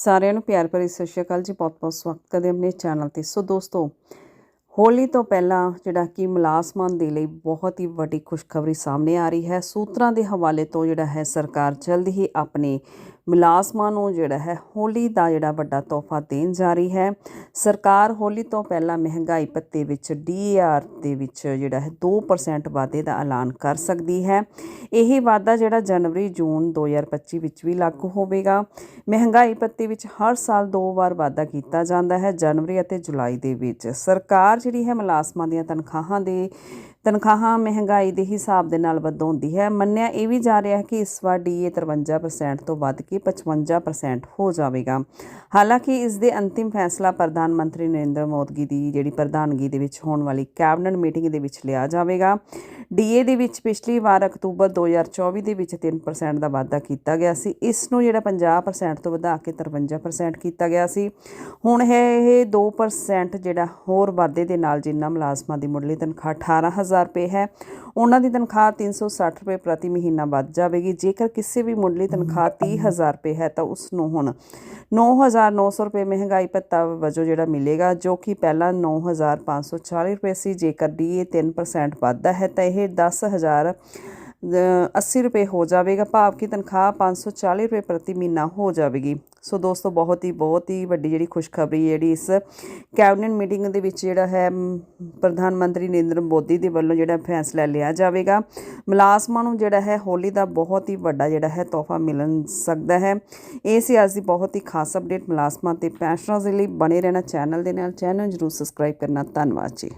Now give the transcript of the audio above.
ਸਾਰਿਆਂ ਨੂੰ ਪਿਆਰ ਭਰੀ ਸਤਿ ਸ਼੍ਰੀ ਅਕਾਲ ਜੀ ਬਹੁਤ-ਬਹੁਤ ਸਵਾਗਤ ਕਰਦੇ ਆਪਣੇ ਚੈਨਲ ਤੇ। ਸੋ ਦੋਸਤੋ, ਹੋਲੀ ਤੋਂ ਪਹਿਲਾਂ ਜਿਹੜਾ ਕਿ ਮੁਲਾਜ਼ਮਾਂ ਦੇ ਲਈ ਬਹੁਤ ਹੀ ਵੱਡੀ ਖੁਸ਼ਖਬਰੀ ਸਾਹਮਣੇ ਆ ਰਹੀ ਹੈ। ਸੂਤਰਾਂ ਦੇ ਹਵਾਲੇ ਤੋਂ ਜਿਹੜਾ ਹੈ, ਸਰਕਾਰ ਜਲਦ ਹੀ ਆਪਣੇ ਮੁਲਾਜ਼ਮਾਂ ਨੂੰ ਜਿਹੜਾ ਹੈ ਹੋਲੀ ਦਾ ਜਿਹੜਾ ਵੱਡਾ ਤੋਹਫਾ ਦੇਣ ਜਾ ਰਹੀ ਹੈ। ਸਰਕਾਰ ਹੋਲੀ ਤੋਂ ਪਹਿਲਾਂ ਮਹਿੰਗਾਈ ਪੱਤੇ ਵਿੱਚ ਡੀਆਰ ਦੇ ਵਿੱਚ ਜਿਹੜਾ ਹੈ 2% ਵਾਧੇ ਦਾ ਐਲਾਨ ਕਰ ਸਕਦੀ ਹੈ। ਇਹ ਵਾਧਾ ਜਿਹੜਾ ਜਨਵਰੀ, ਜੂਨ 2025 ਵਿੱਚ ਵੀ ਲਾਗੂ ਹੋਵੇਗਾ। ਮਹਿੰਗਾਈ ਪੱਤੇ ਵਿੱਚ ਹਰ ਸਾਲ ਦੋ ਵਾਰ ਵਾਧਾ ਕੀਤਾ ਜਾਂਦਾ ਹੈ ਜਨਵਰੀ ਅਤੇ ਜੁਲਾਈ ਦੇ ਵਿੱਚ। ਸਰਕਾਰ ਜਿਹੜੀ ਹੈ ਮੁਲਾਜ਼ਮਾਂ ਦੀਆਂ ਤਨਖਾਹਾਂ ਦੇ ਤਨਖਾਹਾਂ ਮਹਿੰਗਾਈ ਦੇ ਹਿਸਾਬ ਦੇ ਨਾਲ ਵਧਾਉਂਦੀ ਹੈ। ਮੰਨਿਆ ਇਹ ਵੀ ਜਾ ਰਿਹਾ ਹੈ ਕਿ ਇਸ ਵਾਰ ਡੀਏ 53% ਤੋਂ ਵੱਧ ਕੇ 55% ਹੋ ਜਾਵੇਗਾ। ਹਾਲਾਂਕਿ ਇਸ ਦੇ ਅੰਤਿਮ ਫੈਸਲਾ ਪ੍ਰਧਾਨ ਮੰਤਰੀ ਨਰਿੰਦਰ ਮੋਦੀ ਦੀ ਜਿਹੜੀ ਪ੍ਰਧਾਨਗੀ ਦੇ ਵਿੱਚ ਹੋਣ ਵਾਲੀ ਕੈਬਨਿਟ ਮੀਟਿੰਗ ਦੇ ਵਿੱਚ ਲਿਆ ਜਾਵੇਗਾ। ਡੀਏ ਦੇ ਵਿੱਚ ਪਿਛਲੀ ਵਾਰ ਅਕਤੂਬਰ 2024 ਦੇ ਵਿੱਚ 3% ਦਾ ਵਾਧਾ ਕੀਤਾ ਗਿਆ ਸੀ। ਇਸ ਨੂੰ ਜਿਹੜਾ 50% ਤੋਂ ਵਧਾ ਕੇ 53% ਕੀਤਾ ਗਿਆ ਸੀ। ਹੁਣ ਹੈ ਇਹ 2% ਜਿਹੜਾ ਹੋਰ ਵਾਧੇ ਦੇ ਨਾਲ ਜਿੰਨਾ ਮੁਲਾਜ਼ਮਾਂ ਦੀ ਮੁੱਢਲੀ ਤਨਖਾਹ 18000 ਰੁਪਏ ਹੈ। ਉਹਨਾਂ ਦੀ ਤਨਖਾਹ 360 ਰੁਪਏ ਪ੍ਰਤੀ ਮਹੀਨਾ ਵੱਧ ਜਾਵੇਗੀ। ਜੇਕਰ ਕਿਸੇ ਵੀ ਮੁੱਢਲੀ ਤਨਖਾਹ 30000 ਰੁਪਏ ਹੈ ਤਾਂ ਉਸ ਨੂੰ ਹੁਣ 9900 ਰੁਪਏ ਮਹਿੰਗਾਈ ਭੱਤਾ ਵਜੋਂ ਜਿਹੜਾ ਮਿਲੇਗਾ ਜੋ ਕਿ ਪਹਿਲਾਂ 9540 ਰੁਪਏ ਸੀ। ਜੇਕਰ ਡੀਏ 3% ਵੱਧਦਾ ਹੈ ਤਾਂ ਇਹ 10000 80 ਰੁਪਏ ਹੋ ਜਾਵੇਗਾ ਭਾਵ ਕਿ ਤਨਖਾਹ 540 ਰੁਪਏ ਪ੍ਰਤੀ ਮਹੀਨਾ ਹੋ ਜਾਵੇਗੀ ਸੋ ਦੋਸਤੋ ਬਹੁਤ ਹੀ ਬਹੁਤ ਹੀ ਵੱਡੀ ਜਿਹੜੀ ਖੁਸ਼ਖਬਰੀ ਜਿਹੜੀ ਇਸ ਕੈਬਨਿਟ ਮੀਟਿੰਗ ਦੇ ਵਿੱਚ ਜਿਹੜਾ ਹੈ ਪ੍ਰਧਾਨ ਮੰਤਰੀ ਨਰਿੰਦਰ ਮੋਦੀ ਦੇ ਵੱਲੋਂ ਜਿਹੜਾ ਫੈਸਲਾ ਲਿਆ ਜਾਵੇਗਾ ਮੁਲਾਜ਼ਮਾਂ ਨੂੰ ਜਿਹੜਾ ਹੈ ਹੋਲੀ ਦਾ ਬਹੁਤ ਹੀ ਵੱਡਾ ਜਿਹੜਾ ਹੈ ਤੋਹਫਾ ਮਿਲਣ ਸਕਦਾ ਹੈ ਇਹ ਸੀ ਅੱਜ ਦੀ ਬਹੁਤ ਹੀ ਖਾਸ ਅਪਡੇਟ ਮੁਲਾਜ਼ਮਾਂ ਤੇ ਪੈਨਸ਼ਨਰਸ ਦੇ ਲਈ ਬਣੇ ਰਹਿਣਾ ਚੈਨਲ ਦੇ ਨਾਲ ਚੈਨਲ ਜਰੂਰ ਸਬਸਕ੍ਰਾਈਬ ਕਰਨਾ ਧੰਨਵਾਦ ਜੀ